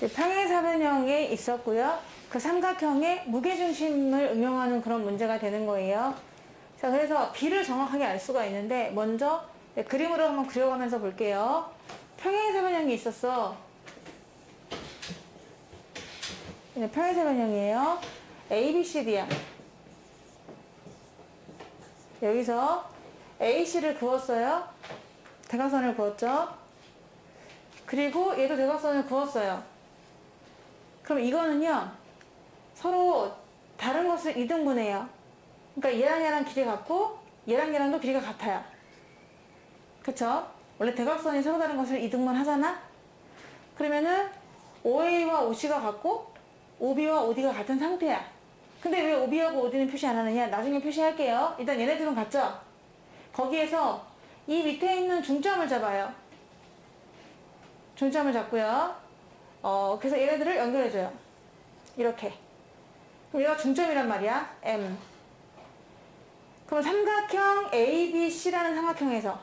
평행사변형에 있었고요. 그 삼각형의 무게중심을 응용하는 그런 문제가 되는 거예요. 자, 그래서 B를 정확하게 알 수가 있는데 먼저 네, 그림으로 한번 그려가면서 볼게요. 평행사변형이 있었어. 네, 평행사변형이에요. A, B, C, D야. 여기서 AC를 그었어요. 대각선을 그었죠. 그리고 얘도 대각선을 그었어요. 그럼 이거는요, 서로 다른 것을 2등분해요. 그러니까 얘랑 얘랑 길이 같고, 얘랑 얘랑도 길이가 같아요. 그쵸? 원래 대각선이 서로 다른 것을 2등분 하잖아? 그러면은 OA와 OC가 같고, OB와 OD가 같은 상태야. 근데 왜 OB하고 OD는 표시 안 하느냐? 나중에 표시할게요. 일단 얘네들은 같죠? 거기에서 이 밑에 있는 중점을 잡아요. 중점을 잡고요. 어, 그래서 얘네들을 연결해줘요. 이렇게. 그럼 얘가 중점이란 말이야. M. 그럼 삼각형 ABC라는 삼각형에서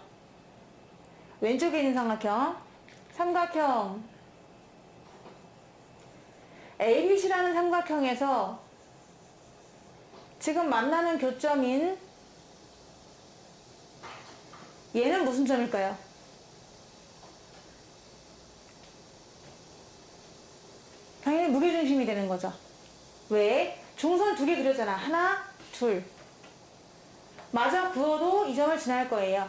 왼쪽에 있는 삼각형 삼각형 ABC라는 삼각형에서 지금 만나는 교점인 얘는 무슨 점일까요? 당연히 무게 중심이 되는 거죠. 왜? 중선 두 개 그렸잖아. 하나, 둘. 맞아 구워도 이 점을 지날 거예요.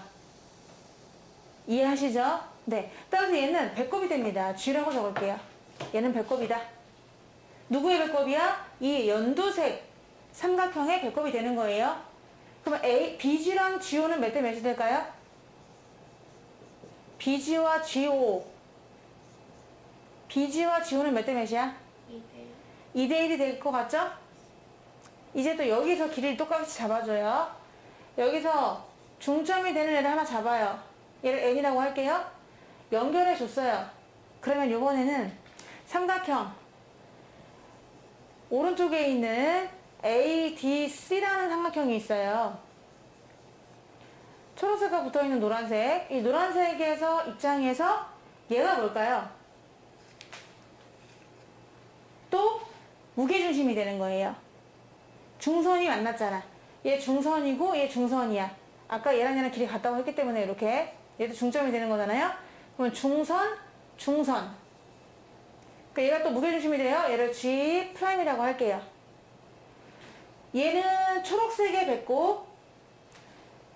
이해하시죠? 네. 따라서 얘는 배꼽이 됩니다. G라고 적을게요. 얘는 배꼽이다. 누구의 배꼽이야? 이 연두색 삼각형의 배꼽이 되는 거예요. 그럼 A, BG랑 GO는 몇 대 몇이 될까요? BG와 GO. BG와 GO는 몇 대 몇이야? 2대 1이 될 것 같죠? 이제 또 여기서 길이를 똑같이 잡아줘요. 여기서 중점이 되는 애를 하나 잡아요. 얘를 N이라고 할게요. 연결해 줬어요. 그러면 이번에는 삼각형 오른쪽에 있는 ADC라는 삼각형이 있어요. 초록색과 붙어 있는 노란색. 이 노란색에서 입장에서 얘가 뭘까요? 또 무게중심이 되는 거예요. 중선이 만났잖아. 얘 중선이고 얘 중선이야. 아까 얘랑 얘랑 길이 같다고 했기 때문에 이렇게 얘도 중점이 되는 거잖아요. 그러면 중선, 중선. 그러니까 얘가 또 무게중심이 돼요. 얘를 G 프라임이라고 할게요. 얘는 초록색의 배꼽,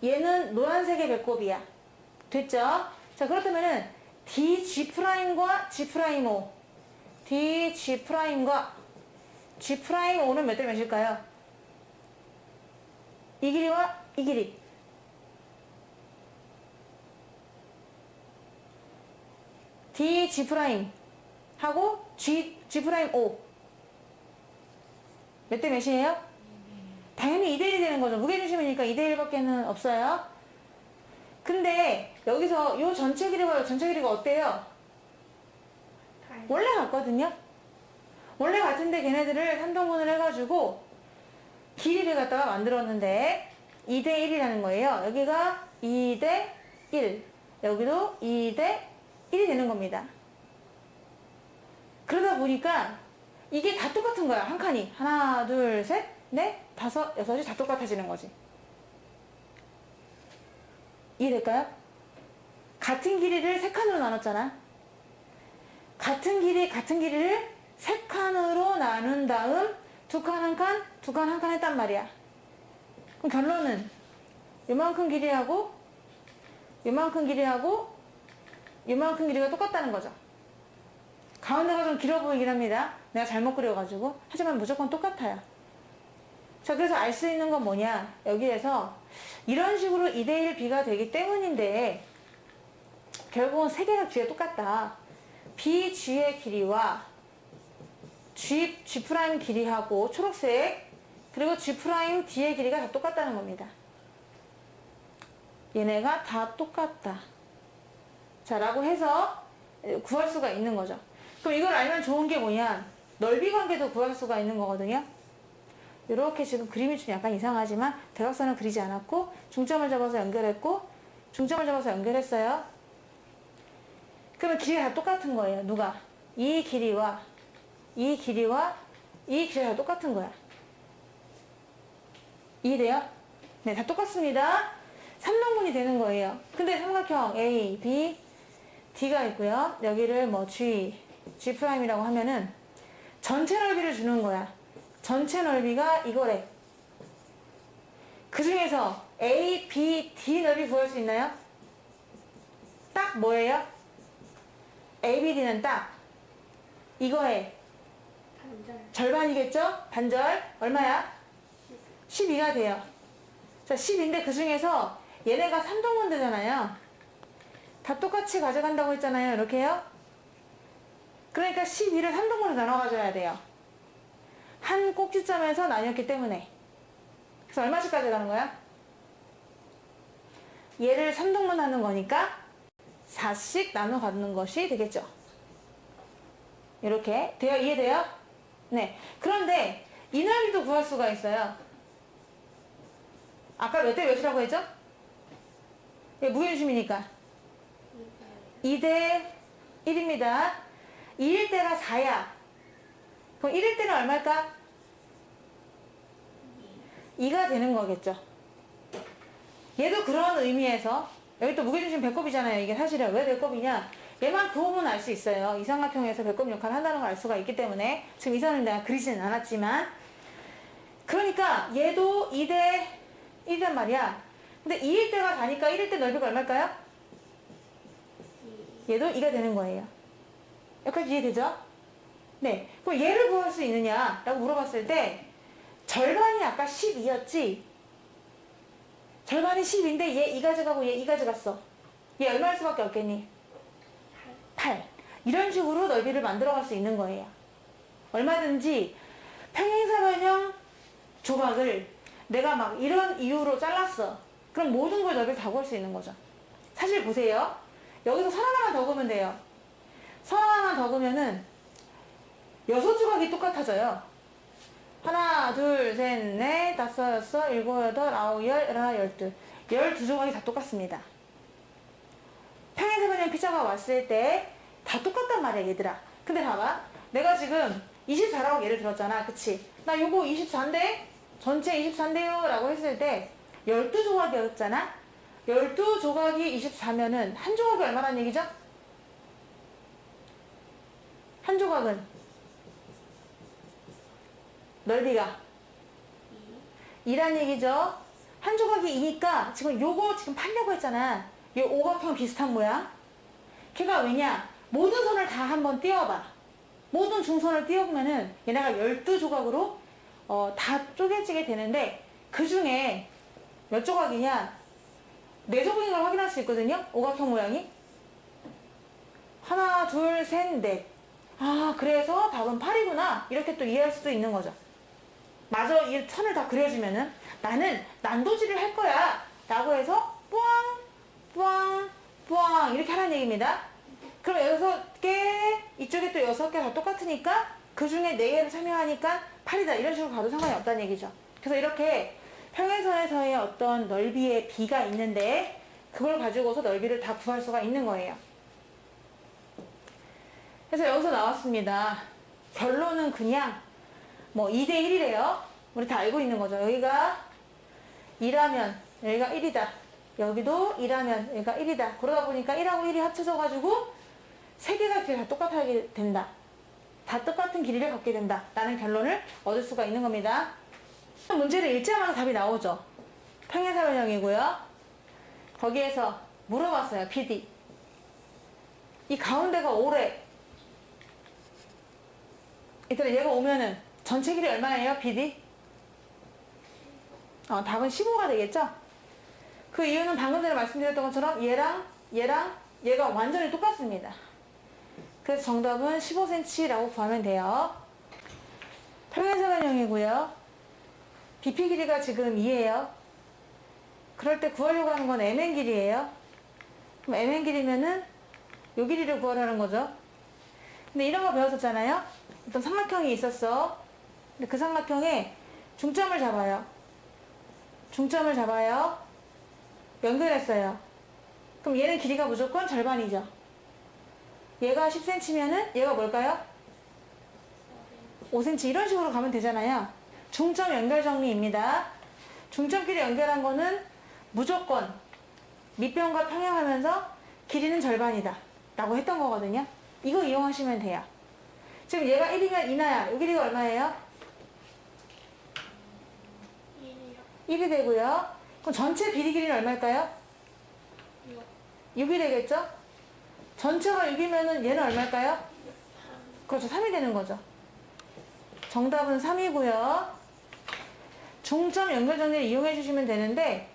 얘는 노란색의 배꼽이야. 됐죠? 자, 그렇다면은 DG 프라임과 G 프라임 O, DG 프라임과 G 프라임 O는 몇 대 몇일까요? 이 길이와 이 길이. D G 프라임 하고 G G 프라임 O 몇대 몇이에요? 당연히 2대 1이 되는 거죠. 무게중심이니까 2대 1밖에는 없어요. 근데 여기서 요 전체 길이와 요 전체 길이가 어때요? 원래 같거든요. 원래 같은데 걔네들을 3등분을 해가지고 길이를 갖다가 만들었는데 2대 1이라는 거예요. 여기가 2대 1. 여기도 2대 1이 되는 겁니다. 그러다 보니까 이게 다 똑같은 거야. 한 칸이. 하나, 둘, 셋, 넷, 다섯, 여섯이 다 똑같아지는 거지. 이해될까요? 같은 길이를 세 칸으로 나눴잖아. 같은 길이, 같은 길이를 세 칸으로 나눈 다음 두 칸 한 칸, 두 칸 한 칸 했단 말이야. 그럼 결론은 요만큼 길이하고 요만큼 길이하고 요만큼 길이가 똑같다는 거죠. 가운데가 좀 길어 보이긴 합니다. 내가 잘못 그려가지고. 하지만 무조건 똑같아요. 자, 그래서 알 수 있는 건 뭐냐. 여기에서 이런 식으로 2대1 B가 되기 때문인데, 결국은 세 개가 뒤에 똑같다. BG의 길이와 G, G 길이하고 초록색, 그리고 G 프라임 D의 길이가 다 똑같다는 겁니다. 얘네가 다 똑같다. 자, 라고 해서 구할 수가 있는 거죠. 그럼 이걸 알면 좋은 게 뭐냐? 넓이 관계도 구할 수가 있는 거거든요. 이렇게 지금 그림이 좀 약간 이상하지만 대각선을 그리지 않았고 중점을 잡아서 연결했고 중점을 잡아서 연결했어요. 그러면 길이가 다 똑같은 거예요. 누가? 이 길이와 이 길이와 이 길이가 똑같은 거야. 이해돼요? 네, 다 똑같습니다. 3등분이 되는 거예요. 근데 삼각형 A, B, D가 있고요. 여기를 뭐 G, G'이라고 하면은 전체 넓이를 주는 거야. 전체 넓이가 이거래. 그 중에서 A, B, D 넓이 구할 수 있나요? 딱 뭐예요? A, B, D는 딱 이거에 반절 절반이겠죠? 반절 얼마야? 12가 돼요. 자, 10인데 그 중에서 얘네가 3등분 되잖아요. 다 똑같이 가져간다고 했잖아요. 이렇게요. 그러니까 12를 3등분으로 나눠 가져야 돼요. 한 꼭지점에서 나뉘었기 때문에. 그래서 얼마씩 가져가는 거야? 얘를 3등분 하는 거니까 4씩 나눠 갖는 것이 되겠죠. 이렇게. 돼요? 이해돼요? 네. 그런데 이 넓이도 구할 수가 있어요. 아까 몇 대 몇이라고 했죠? 예, 무게중심이니까. 2 대 1입니다. 2일 때가 4야. 그럼 1일 때는 얼마일까? 2가 되는 거겠죠. 얘도 그런 의미에서 여기 또 무게중심 배꼽이잖아요. 이게 사실은 왜 배꼽이냐? 얘만 그어보면 알 수 있어요. 이 삼각형에서 배꼽 역할을 한다는 걸 알 수가 있기 때문에 지금 이 선을 내가 그리지는 않았지만 그러니까 얘도 2대 1이란 말이야. 근데 2일 때가 4니까 1일 때 넓이가 얼마일까요? 얘도 2가 되는 거예요. 여기까지 이해되죠? 네. 그럼 얘를 구할 수 있느냐? 라고 물어봤을 때 절반이 아까 12였지? 절반이 10인데 얘 2 가져가고 얘 2 가져갔어. 얘 얼마일 수밖에 없겠니? 8. 이런 식으로 넓이를 만들어갈 수 있는 거예요. 얼마든지 평행사변형 조각을 내가 막 이런 이유로 잘랐어. 그럼 모든 걸 넓이를 다 구할 수 있는 거죠. 사실 보세요. 여기서 선 하나만 더 그으면 돼요. 선 하나만 더 그으면은 여섯 조각이 똑같아져요. 하나, 둘, 셋, 넷, 다섯, 여섯, 일곱, 여덟, 아홉, 열, 열하나, 열둘. 열두 조각이 다 똑같습니다. 평행세변형 피자가 왔을 때 다 똑같단 말이야, 얘들아. 근데 봐봐. 내가 지금 24라고 예를 들었잖아. 그치? 나 요거 24인데? 전체 24인데요? 라고 했을 때 12조각이었잖아? 12조각이 24면은 한 조각이 얼마란 얘기죠? 한 조각은 넓이가 2란 얘기죠. 한 조각이 2니까 지금 요거 지금 팔려고 했잖아. 요 오각형 비슷한 모양. 걔가 왜냐? 모든 선을 다 한번 띄워봐. 모든 중선을 띄워보면은 얘네가 12조각으로 어, 다 쪼개지게 되는데 그 중에 몇 조각이냐? 네 조각인 걸 확인할 수 있거든요. 오각형 모양이. 하나, 둘, 셋, 넷. 아, 그래서 답은 8이구나. 이렇게 또 이해할 수도 있는 거죠. 마저 이 선을 다 그려주면은 나는 난도질을 할 거야. 라고 해서 뿌앙, 뿌앙, 뿌앙 이렇게 하라는 얘기입니다. 그럼 여섯 개, 이쪽에 또 여섯 개 다 똑같으니까 그 중에 네 개를 참여하니까 8이다. 이런 식으로 가도 상관이 없다는 얘기죠. 그래서 이렇게 평행선에서의 어떤 넓이의 비가 있는데 그걸 가지고서 넓이를 다 구할 수가 있는 거예요. 그래서 여기서 나왔습니다. 결론은 그냥 뭐 2대 1이래요. 우리 다 알고 있는 거죠. 여기가 2라면 여기가 1이다. 여기도 2라면 여기가 1이다. 그러다 보니까 1하고 1이 합쳐져가지고 세 개가 길이 다 똑같게 된다. 다 똑같은 길이를 갖게 된다. 라는 결론을 얻을 수가 있는 겁니다. 문제를 읽자마자 답이 나오죠. 평행사변형이고요. 거기에서 물어봤어요. PD. 이 가운데가 5래. 일단 얘가 오면은 전체 길이 얼마예요, BD? 어, 답은 15가 되겠죠? 그 이유는 방금 전에 말씀드렸던 것처럼 얘랑 얘랑 얘가 완전히 똑같습니다. 그래서 정답은 15cm라고 구하면 돼요. 평행사변형이고요. BP 길이가 지금 2예요. 그럴 때 구하려고 하는 건 MN 길이에요. 그럼 MN 길이면은 요 길이를 구하라는 거죠. 근데 이런 거 배웠었잖아요. 어떤 삼각형이 있었어. 근데 그 삼각형에 중점을 잡아요. 중점을 잡아요. 연결했어요. 그럼 얘는 길이가 무조건 절반이죠. 얘가 10cm면은 얘가 뭘까요? 5cm 이런 식으로 가면 되잖아요. 중점 연결 정리입니다. 중점끼리 연결한 거는 무조건 밑변과 평행하면서 길이는 절반이다. 라고 했던 거거든요. 이거 이용하시면 돼요. 지금 얘가 1이면 이나야. 이 길이가 얼마예요? 1이요. 1이 되고요. 그럼 전체 비리 길이는 얼마일까요? 6. 6이 되겠죠? 전체가 6이면은 얘는 얼마일까요? 3. 그렇죠. 3이 되는 거죠. 정답은 3이고요. 중점 연결 정리를 이용해 주시면 되는데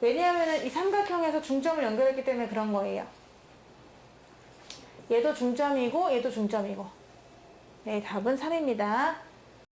왜냐하면 이 삼각형에서 중점을 연결했기 때문에 그런 거예요. 얘도 중점이고 얘도 중점이고 네, 답은 3입니다.